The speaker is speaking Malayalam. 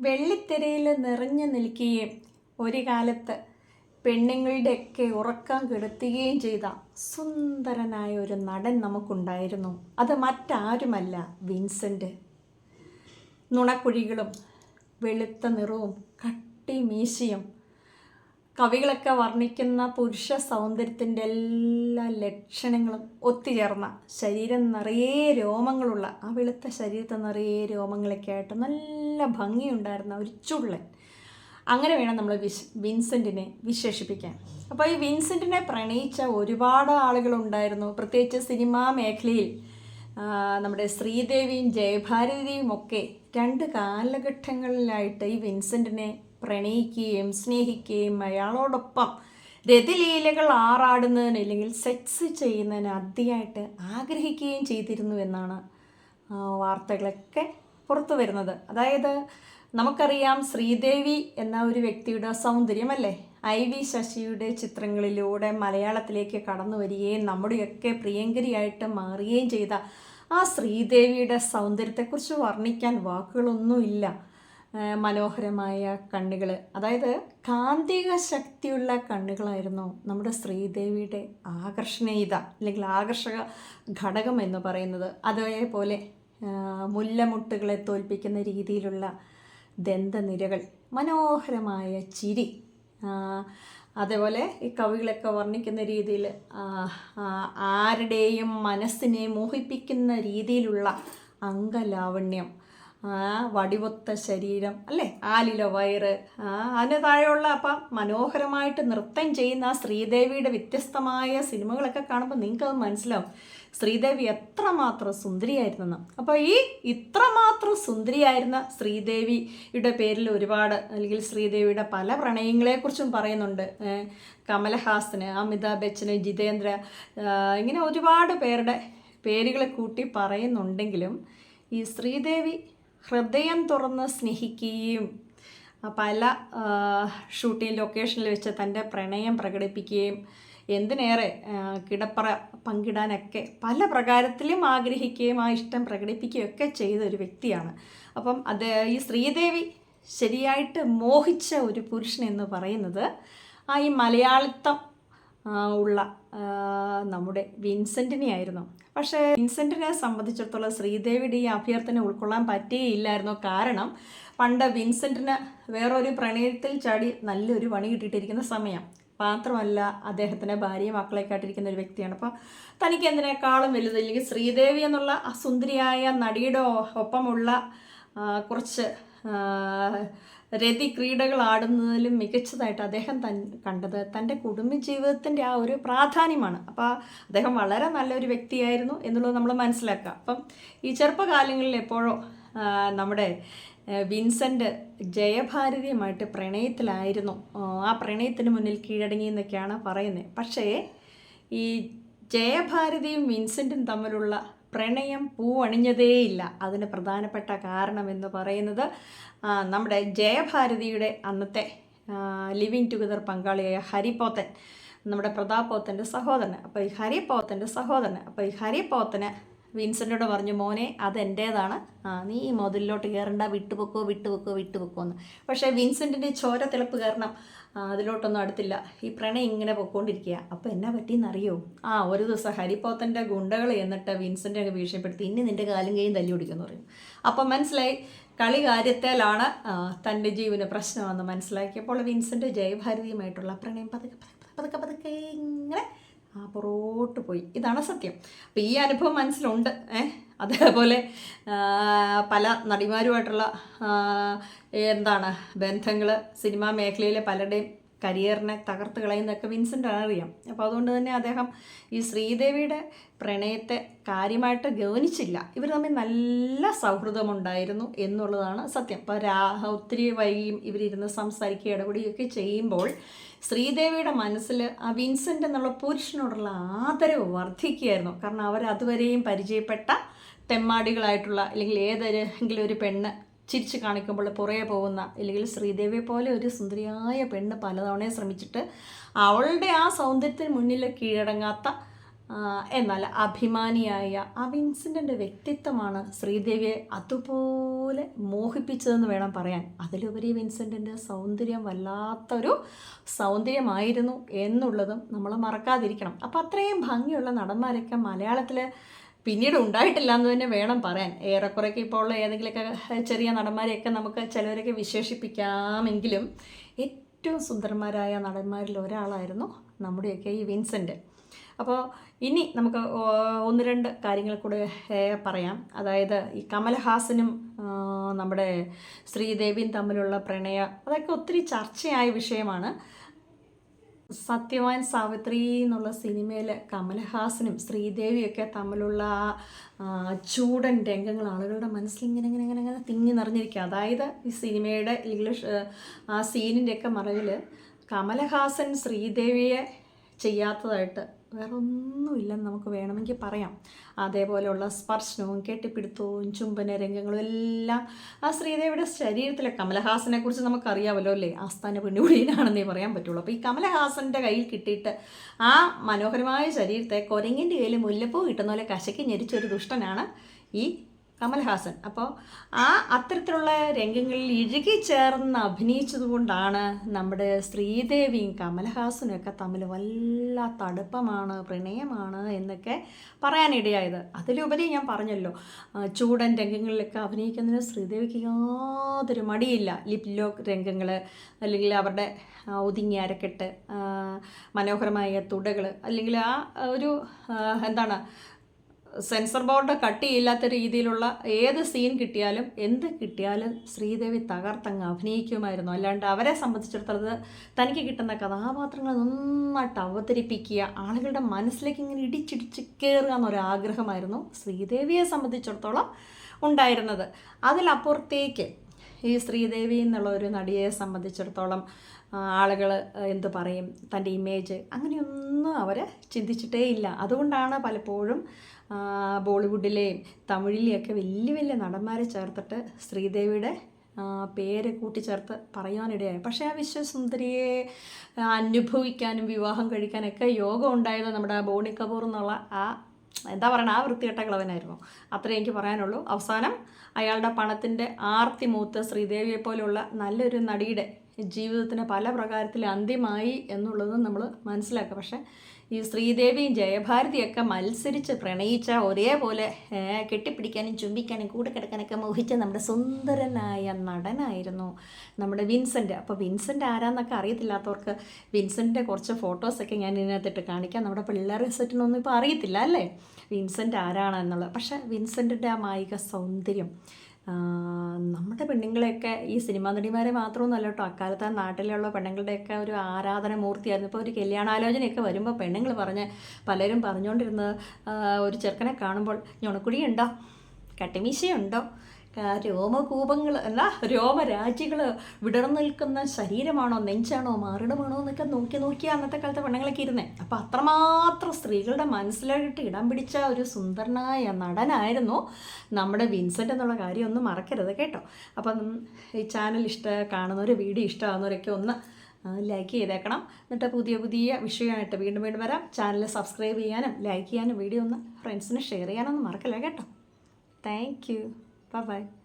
വെള്ളിത്തിരയിൽ നിറഞ്ഞു നിൽക്കുകയും ഒരു കാലത്ത് പെണ്ണുങ്ങളുടെയൊക്കെ ഉറക്കം കെടുത്തുകയും ചെയ്ത സുന്ദരനായ ഒരു നടൻ നമുക്കുണ്ടായിരുന്നു. അത് മറ്റാരുമല്ല വിൻസെന്റ് നുണക്കുഴികളും വെളുത്ത നിറവും കട്ടി മീശയും കവികളൊക്കെ വർണിക്കുന്ന പുരുഷ സൗന്ദര്യത്തിന്റെ എല്ലാ ലക്ഷണങ്ങളും ഒത്തുചേർന്ന ശരീരം നിറയെ രോമങ്ങളുള്ള ആ വെളുത്ത ശരീരത്തെ നിറയെ രോമങ്ങളൊക്കെ ആയിട്ട് നല്ല ഭംഗിയുണ്ടായിരുന്ന ഒരു ചുള്ളൻ. അങ്ങനെ വേണം നമ്മൾ വിശ് വിൻസെന്റിനെ വിശേഷിപ്പിക്കാൻ. അപ്പോൾ ഈ വിൻസെന്റിനെ പ്രണയിച്ച ഒരുപാട് ആളുകളുണ്ടായിരുന്നു. പ്രത്യേകിച്ച് സിനിമാ മേഖലയിൽ നമ്മുടെ ശ്രീദേവിയും ജയഭാരതിയും ഒക്കെ രണ്ട് കാലഘട്ടങ്ങളിലായിട്ട് ഈ വിൻസെന്റിനെ പ്രണയിക്കുകയും സ്നേഹിക്കുകയും അയാളോടൊപ്പം രതിലീലകൾ ആറാടുന്നതിന് അല്ലെങ്കിൽ സെക്സ് ചെയ്യുന്നതിന് അതിയായിട്ട് ആഗ്രഹിക്കുകയും ചെയ്തിരുന്നു എന്നാണ് വാർത്തകളൊക്കെ പുറത്തു വരുന്നത്. അതായത് നമുക്കറിയാം ശ്രീദേവി എന്ന ഒരു വ്യക്തിയുടെ സൗന്ദര്യമല്ലേ? ഐ വി ശശിയുടെ ചിത്രങ്ങളിലൂടെ മലയാളത്തിലേക്ക് കടന്നു വരികയും നമ്മുടെയൊക്കെ പ്രിയങ്കരിയായിട്ട് മാറുകയും ചെയ്ത ആ ശ്രീദേവിയുടെ സൗന്ദര്യത്തെക്കുറിച്ച് വർണിക്കാൻ വാക്കുകളൊന്നുമില്ല. മനോഹരമായ കണ്ണുകൾ അതായത് കാന്തിക ശക്തിയുള്ള കണ്ണുകളായിരുന്നു നമ്മുടെ ശ്രീദേവിയുടെ ആകർഷണീയത അല്ലെങ്കിൽ ആകർഷക ഘടകം എന്ന് പറയുന്നത്. അതേപോലെ മുല്ലമുട്ടുകളെ തോൽപ്പിക്കുന്ന രീതിയിലുള്ള ദന്തനിരകൾ മനോഹരമായ ചിരി അതേപോലെ ഈ കവികളൊക്കെ വർണിക്കുന്ന രീതിയിൽ ആരുടെയും മനസ്സിനെ മോഹിപ്പിക്കുന്ന രീതിയിലുള്ള അംഗലാവണ്യം വടിവൊത്ത ശരീരം അല്ലേ? ആലില വയറ് അതിന് താഴെയുള്ള അപ്പം മനോഹരമായിട്ട് നൃത്തം ചെയ്യുന്ന ആ ശ്രീദേവിയുടെ വ്യത്യസ്തമായ സിനിമകളൊക്കെ കാണുമ്പോൾ നിങ്ങൾക്ക് അത് മനസ്സിലാവും. ശ്രീദേവി എത്രമാത്രം സുന്ദരിയായിരുന്നെന്ന്. അപ്പോൾ ഈ ഇത്രമാത്രം സുന്ദരിയായിരുന്ന ശ്രീദേവിയുടെ പേരിൽ ഒരുപാട് അല്ലെങ്കിൽ ശ്രീദേവിയുടെ പല പ്രണയങ്ങളെക്കുറിച്ചും പറയുന്നുണ്ട്. കമലഹാസന് അമിതാഭ് ബച്ചന് ജിതേന്ദ്ര ഇങ്ങനെ ഒരുപാട് പേരുടെ പേരുകളെ കൂട്ടി പറയുന്നുണ്ടെങ്കിലും ഈ ശ്രീദേവി ഹൃദയം തുറന്ന് സ്നേഹിക്കുകയും പല ഷൂട്ടിംഗ് ലൊക്കേഷനിൽ വെച്ച് തന്റെ പ്രണയം പ്രകടിപ്പിക്കുകയും എന്തിനേറെ കിടപ്പറ പങ്കിടാനൊക്കെ പല പ്രകാരത്തിലും ആഗ്രഹിക്കുകയും ആ ഇഷ്ടം പ്രകടിപ്പിക്കുകയും ഒക്കെ ചെയ്ത ഒരു വ്യക്തിയാണ്. അപ്പം അത് ഈ ശ്രീദേവി ശരിയായിട്ട് മോഹിച്ച ഒരു പുരുഷൻ എന്ന് പറയുന്നത് ആ ഈ മലയാളിത്തം ഉള്ള നമ്മുടെ വിൻസെന്റിനെ ആയിരുന്നു. പക്ഷേ വിൻസെന്റിനെ സംബന്ധിച്ചിടത്തോളം ശ്രീദേവിയുടെ ഈ അഭ്യർത്ഥന ഉൾക്കൊള്ളാൻ പറ്റിയില്ലായിരുന്നു. കാരണം പണ്ട് വിൻസെന്റിന് വേറൊരു പ്രണയത്തിൽ ചാടി നല്ലൊരു പണി കിട്ടിയിട്ടിരിക്കുന്ന സമയം. മാത്രമല്ല അദ്ദേഹത്തിന്റെ ഭാര്യയും മക്കളെ കാട്ടിരിക്കുന്ന ഒരു വ്യക്തിയാണ്. അപ്പോൾ തനിക്ക് എന്തിനേക്കാളും വലുത് അല്ലെങ്കിൽ ശ്രീദേവി എന്നുള്ള സുന്ദരിയായ നടിയുടെ ഒപ്പമുള്ള കുറച്ച് രതി ക്രീഡകൾ ആടുന്നതിലും മികച്ചതായിട്ട് അദ്ദേഹം തൻ കണ്ടത് തന്റെ കുടുംബജീവിതത്തിന്റെ ആ ഒരു പ്രാധാന്യമാണ്. അപ്പോൾ അദ്ദേഹം വളരെ നല്ലൊരു വ്യക്തിയായിരുന്നു എന്നുള്ളത് നമ്മൾ മനസ്സിലാക്കുക. അപ്പം ഈ ചെറുപ്പകാലങ്ങളിൽ എപ്പോഴോ നമ്മുടെ വിൻസെന്റ് ജയഭാരതിയുമായിട്ട് പ്രണയത്തിലായിരുന്നു. ആ പ്രണയത്തിന് മുന്നിൽ കീഴടങ്ങി എന്നൊക്കെയാണ് പറയുന്നത്. പക്ഷേ ഈ ജയഭാരതിയും വിൻസെന്റും തമ്മിലുള്ള പ്രണയം പൂവണിഞ്ഞതേയില്ല. അതിന് പ്രധാനപ്പെട്ട കാരണം എന്ന് പറയുന്നത് നമ്മുടെ ജയഭാരതിയുടെ അന്നത്തെ ലിവിങ് ടുഗദർ പങ്കാളിയായ ഹരിപോത്തൻ നമ്മുടെ പ്രതാപോത്തന്റെ സഹോദരൻ. അപ്പോൾ ഈ ഹരിപോത്തന്റെ സഹോദരൻ അപ്പോൾ ഈ ഹരിപോത്തന് വിൻസെന്റോട് പറഞ്ഞു മോനെ അതെന്റേതാണ് നീ ഈ മുതലിലോട്ട് കയറണ്ട വിട്ടുപൊക്കോ വിട്ടുപൊക്കോ വിട്ടുപൊക്കോ എന്ന്. പക്ഷേ വിൻസെന്റിന്റെ ചോര തിളപ്പ് കാരണം അതിലോട്ടൊന്നും അടുത്തില്ല. ഈ പ്രണയം ഇങ്ങനെ പൊക്കോണ്ടിരിക്കുക അപ്പോൾ എന്നാ പറ്റിയെന്നറിയോ? ആ ഒരു ദിവസം ഹരിപ്പോത്തന്റെ ഗുണ്ടകൾ എന്നിട്ട് വിൻസെന്റെ ഭീഷണിപ്പെടുത്തി. ഇനി നിന്റെ കാലും കൈയും തല്ലി പിടിക്കുമെന്ന് പറയും. അപ്പം മനസ്സിലായി കളി കാര്യത്തിലാണ് തന്റെ ജീവന് പ്രശ്നമെന്ന് മനസ്സിലാക്കിയപ്പോൾ വിൻസെന്റ് ജയഭാരതിയുമായിട്ടുള്ള പ്രണയം പതുക്കെ പതുക്കെ പതുക്കെ പതുക്കെ ഇങ്ങനെ ആ പുറോട്ട് പോയി. ഇതാണ് സത്യം. അപ്പോൾ ഈ അനുഭവം മനസ്സിലുണ്ട്. ഏഹ് അതേപോലെ പല നടിമാരുമായിട്ടുള്ള എന്താണ് ബന്ധങ്ങൾ സിനിമാ മേഖലയിലെ പലരുടെയും കരിയറിനെ തകർത്ത് കളയുന്നതൊക്കെ വിൻസെന്റ് അറിയാം. അപ്പോൾ അതുകൊണ്ട് തന്നെ അദ്ദേഹം ഈ ശ്രീദേവിയുടെ പ്രണയത്തെ കാര്യമായിട്ട് ഗൗനിച്ചില്ല. ഇവർ തമ്മിൽ നല്ല സൗഹൃദമുണ്ടായിരുന്നു എന്നുള്ളതാണ് സത്യം. അപ്പോൾ രാ ഒത്തിരി വൈകിയും ഇവരിരുന്ന് സംസാരിക്കുക ഇടപെടുകയൊക്കെ ചെയ്യുമ്പോൾ ശ്രീദേവിയുടെ മനസ്സിൽ ആ വിൻസെന്റ് എന്നുള്ള പുരുഷനോടുള്ള ആദരവ് വർദ്ധിക്കുകയായിരുന്നു. കാരണം അവർ അതുവരെയും പരിചയപ്പെട്ട തെമ്മാടികളായിട്ടുള്ള അല്ലെങ്കിൽ ഏതെങ്കിലും ഒരു പെണ്ണ് ചിരിച്ച് കാണിക്കുമ്പോൾ പുറകെ പോകുന്ന അല്ലെങ്കിൽ ശ്രീദേവിയെ പോലെ ഒരു സുന്ദരിയായ പെണ്ണ് പലതവണ ശ്രമിച്ചിട്ട് അവളുടെ ആ സൗന്ദര്യത്തിന് മുന്നിൽ കീഴടങ്ങാത്ത എന്നാൽ അഭിമാനിയായ ആ വിൻസെന്റിന്റെ വ്യക്തിത്വമാണ് ശ്രീദേവിയെ അതുപോലെ മോഹിപ്പിച്ചതെന്ന് വേണം പറയാൻ. അതിലുപരി വിൻസെന്റിന്റെ സൗന്ദര്യം വല്ലാത്തൊരു സൗന്ദര്യമായിരുന്നു എന്നുള്ളതും നമ്മൾ മറക്കാതിരിക്കണം. അപ്പോൾ അത്രയും ഭംഗിയുള്ള നടന്മാരൊക്കെ മലയാളത്തിൽ പിന്നീട് ഉണ്ടായിട്ടില്ല എന്ന് തന്നെ വേണം പറയാൻ. ഏറെക്കുറെയൊക്കെ ഇപ്പോൾ ഉള്ള ഏതെങ്കിലുമൊക്കെ ചെറിയ നടന്മാരെയൊക്കെ നമുക്ക് ചിലവരൊക്കെ വിശേഷിപ്പിക്കാമെങ്കിലും ഏറ്റവും സുന്ദരന്മാരായ നടന്മാരിൽ ഒരാളായിരുന്നു നമ്മുടെയൊക്കെ ഈ വിൻസെന്റ് അപ്പോൾ ഇനി നമുക്ക് ഒന്ന് രണ്ട് കാര്യങ്ങൾ കൂടെ പറയാം. അതായത് ഈ കമൽഹാസനും നമ്മുടെ ശ്രീദേവിയും തമ്മിലുള്ള പ്രണയ അതൊക്കെ ഒത്തിരി ചർച്ചയായ വിഷയമാണ്. സത്യവാൻ സാവിത്രി എന്നുള്ള സിനിമയിൽ കമലഹാസനും ശ്രീദേവിയൊക്കെ തമ്മിലുള്ള ആ ചൂടൻ രംഗങ്ങൾ ആളുകളുടെ മനസ്സിൽ ഇങ്ങനെ ഇങ്ങനെ ഇങ്ങനെ ഇങ്ങനെ തിങ്ങി നിറഞ്ഞിരിക്കുക അതായത് ഈ സിനിമയുടെ ഇംഗ്ലീഷ് ആ സീനിന്റെയൊക്കെ മറവിൽ കമലഹാസൻ ശ്രീദേവിയെ ചെയ്യാത്തതായിട്ട് വേറെ നമുക്ക് വേണമെങ്കിൽ പറയാം. അതേപോലെയുള്ള സ്പർശനവും കെട്ടിപ്പിടുത്തവും ചുംബന രംഗങ്ങളും എല്ലാം ആ ശ്രീദേവിയുടെ ശരീരത്തിലെ കമലഹാസനെ കുറിച്ച് നമുക്കറിയാമല്ലോ അല്ലേ? ആസ്ഥാന പെണ്ണുപിടിയിലാണെന്നേ പറയാൻ പറ്റുള്ളൂ. അപ്പോൾ ഈ കമലഹാസന്റെ കയ്യിൽ കിട്ടിയിട്ട് ആ മനോഹരമായ ശരീരത്തെ കൊരങ്ങിന്റെ കയ്യിൽ മുല്ലപ്പൂ കിട്ടുന്ന പോലെ കശക്കി ഞെരിച്ചൊരു ദുഷ്ടനാണ് ഈ കമൽഹാസൻ. അപ്പോൾ ആ അത്തരത്തിലുള്ള രംഗങ്ങളിൽ ഇഴുകി ചേർന്ന് അഭിനയിച്ചതുകൊണ്ടാണ് നമ്മുടെ ശ്രീദേവിയും കമൽഹാസനും ഒക്കെ തമ്മിൽ വല്ലാത്ത അടുപ്പമാണ് പ്രണയമാണ് എന്നൊക്കെ പറയാനിടയായത്. അതിലുപരി ഞാൻ പറഞ്ഞല്ലോ ചൂടൻ രംഗങ്ങളിലൊക്കെ അഭിനയിക്കുന്നതിന് ശ്രീദേവിക്ക് യാതൊരു മടിയില്ല. ലിപ് ലോക്ക് രംഗങ്ങൾ അല്ലെങ്കിൽ അവരുടെ ഒതുങ്ങി അരക്കെട്ട് മനോഹരമായ തുടകൾ അല്ലെങ്കിൽ ആ ഒരു എന്താണ് സെൻസർ ബോർഡ് കട്ട് ചെയ്യില്ലാത്ത രീതിയിലുള്ള ഏത് സീൻ കിട്ടിയാലും എന്ത് കിട്ടിയാലും ശ്രീദേവി തകർത്തങ്ങ് അഭിനയിക്കുമായിരുന്നു. അല്ലാണ്ട് അവരെ സംബന്ധിച്ചിടത്തോളം തനിക്ക് കിട്ടുന്ന കഥാപാത്രങ്ങൾ നന്നായിട്ട് അവതരിപ്പിക്കുക ആളുകളുടെ മനസ്സിലേക്ക് ഇങ്ങനെ ഇടിച്ചിടിച്ച് കയറുക എന്നൊരാഗ്രഹമായിരുന്നു ശ്രീദേവിയെ സംബന്ധിച്ചിടത്തോളം ഉണ്ടായിരുന്നത്. അതിലപ്പുറത്തേക്ക് ഈ ശ്രീദേവി എന്നുള്ള ഒരു നടിയെ സംബന്ധിച്ചിടത്തോളം ആളുകൾ എന്തു പറയും? തന്റെ ഇമേജ് അങ്ങനെയൊന്നും അവർ ചിന്തിച്ചിട്ടേ ഇല്ല അതുകൊണ്ടാണ് പലപ്പോഴും ബോളിവുഡിലെയും തമിഴിലെയൊക്കെ വലിയ വലിയ നടന്മാരെ ചേർത്തിട്ട് ശ്രീദേവിയുടെ പേര് കൂട്ടിച്ചേർത്ത് പറയുവാനിടയായി പക്ഷേ ആ വിശ്വസുന്ദരിയെ അനുഭവിക്കാനും വിവാഹം കഴിക്കാനൊക്കെ യോഗം ഉണ്ടായത് നമ്മുടെ ബോണി കപൂർ എന്നുള്ള ആ എന്താ പറയണ? ആ വൃത്തികെട്ട കളവനായിരുന്നു. അത്രേ എനിക്ക് പറയാനുള്ളൂ. അവസാനം അയാളുടെ പണത്തിന്റെ ആർത്തി മൂത്ത് ശ്രീദേവിയെ പോലെയുള്ള നല്ലൊരു നടിയുടെ ജീവിതത്തിന് പല പ്രകാരത്തിൽ അന്ത്യമായി എന്നുള്ളത് നമ്മൾ മനസ്സിലാക്കുക. പക്ഷേ ഈ ശ്രീദേവിയും ജയഭാരതിയൊക്കെ മത്സരിച്ച് പ്രണയിച്ച ഒരേപോലെ കെട്ടിപ്പിടിക്കാനും ചുംബിക്കാനും കൂടെ കിടക്കാനൊക്കെ മോഹിച്ച നമ്മുടെ സുന്ദരനായ നടനായിരുന്നു നമ്മുടെ വിൻസെന്റ് അപ്പോൾ വിൻസെന്റ് ആരാന്നൊക്കെ അറിയത്തില്ലാത്തവർക്ക് വിൻസെന്റെ കുറച്ച് ഫോട്ടോസൊക്കെ ഞാൻ ഇതിനകത്തിട്ട് കാണിക്കാം. നമ്മുടെ പിള്ളേർ സെറ്റിനൊന്നും ഇപ്പോൾ അറിയത്തില്ല അല്ലേ? വിൻസെന്റ് ആരാണെന്നുള്ളത്. പക്ഷേ വിൻസെന്റിന്റെ ആ മായിക സൗന്ദര്യം നമ്മുടെ പെണ്ണുങ്ങളെയൊക്കെ ഈ സിനിമാ നടിമാരെ മാത്രമൊന്നുമല്ല കേട്ടോ. അക്കാലത്ത് നാട്ടിലുള്ള പെണ്ണുങ്ങളുടെയൊക്കെ ഒരു ആരാധന മൂർത്തിയായിരുന്നു. ഇപ്പോൾ ഒരു കല്യാണാലോചനയൊക്കെ വരുമ്പോൾ പെണ്ണുങ്ങൾ പറഞ്ഞ് പലരും പറഞ്ഞുകൊണ്ടിരുന്നത് ഒരു ചെറുക്കനെ കാണുമ്പോൾ ഞൊണക്കുടിയുണ്ടോ കട്ടിമീശയുണ്ടോ? രോമകൂപങ്ങൾ അല്ല രോമരാജികൾ വിടർന്നു നിൽക്കുന്ന ശരീരമാണോ നെഞ്ചാണോ മാറിടമാണോ എന്നൊക്കെ നോക്കി നോക്കി അന്നത്തെ കാലത്തെ പെണ്ണുങ്ങളൊക്കെ ഇരുന്നേ. അപ്പം അത്രമാത്രം സ്ത്രീകളുടെ മനസ്സിലായിട്ട് ഇടം പിടിച്ച ഒരു സുന്ദരനായ നടനായിരുന്നു നമ്മുടെ വിൻസെന്റ് എന്നുള്ള കാര്യം ഒന്നും മറക്കരുത് കേട്ടോ. അപ്പം ഈ ചാനൽ ഇഷ്ട കാണുന്നവർ വീഡിയോ ഇഷ്ടമാകുന്നവരൊക്കെ ഒന്ന് ലൈക്ക് ചെയ്തേക്കണം. എന്നിട്ട് പുതിയ പുതിയ വിഷയമായിട്ട് വീണ്ടും വീണ്ടും വരാം. ചാനൽ സബ്സ്ക്രൈബ് ചെയ്യാനും ലൈക്ക് ചെയ്യാനും വീഡിയോ ഒന്ന് ഫ്രണ്ട്സിന് ഷെയർ ചെയ്യാനൊന്നും മറക്കല്ലേ കേട്ടോ. Thank Bye bye.